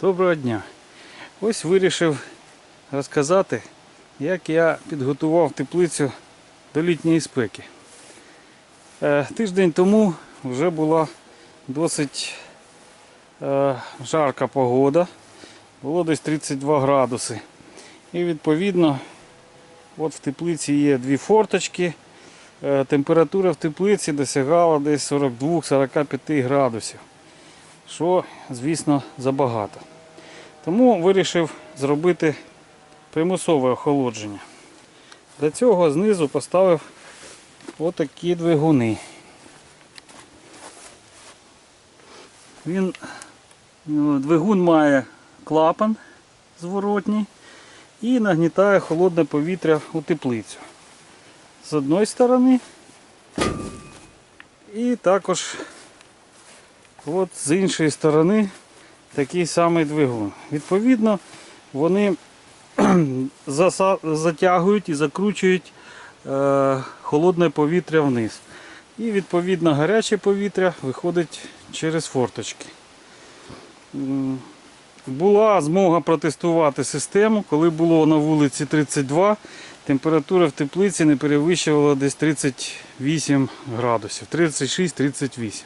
Доброго дня. Ось вирішив розказати, як я підготував теплицю до літньої спеки. Е, Тиждень тому вже була досить е, жарка погода. Було десь 32 градуси. І відповідно, от в теплиці є дві форточки. Е, Температура в теплиці досягала десь 42-45 градусів що, звісно, забагато. Тому вирішив зробити примусове охолодження. Для цього знизу поставив отакі двигуни. Він, двигун має клапан зворотній і нагнітає холодне повітря у теплицю. З одної сторони і також От з іншої сторони такий самий двигун. Відповідно, вони затягують і закручують е, холодне повітря вниз. І відповідно гаряче повітря виходить через форточки. Була змога протестувати систему, коли було на вулиці 32, температура в теплиці не перевищувала десь 38 градусів, 36-38.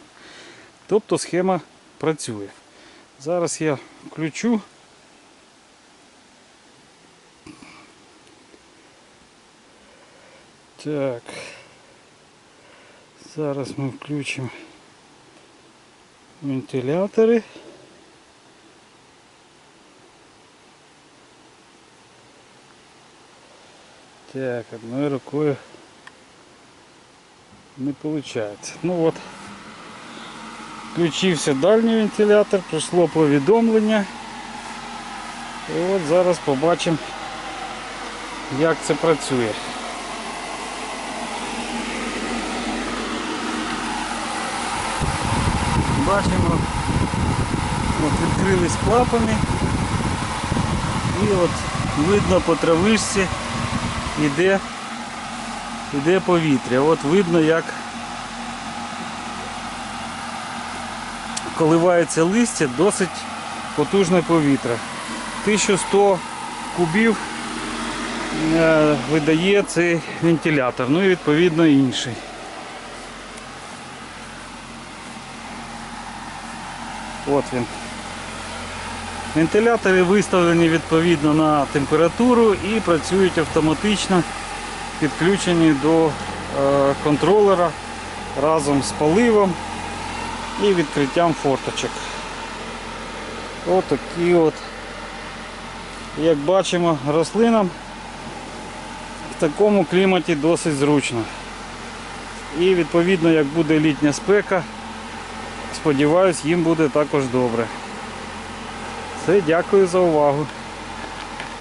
Тобто схема працює. Зараз я включу. Так. Зараз ми включимо вентилятори. Так, одною рукою не виходить. Ну от. Включився дальній вентилятор, прийшло повідомлення. І от зараз побачимо, як це працює. Бачимо, от відкрились клапани і от видно по травишці йде, йде повітря. От видно, як коливається листя, досить потужне повітря. 1100 кубів е, видає цей вентилятор, ну і відповідно інший. От він. Вентилятори виставлені відповідно на температуру і працюють автоматично, підключені до е, контролера разом з поливом і відкриттям форточок. Отакі от. Як бачимо, рослинам в такому кліматі досить зручно. І відповідно, як буде літня спека, сподіваюсь, їм буде також добре. Все, дякую за увагу.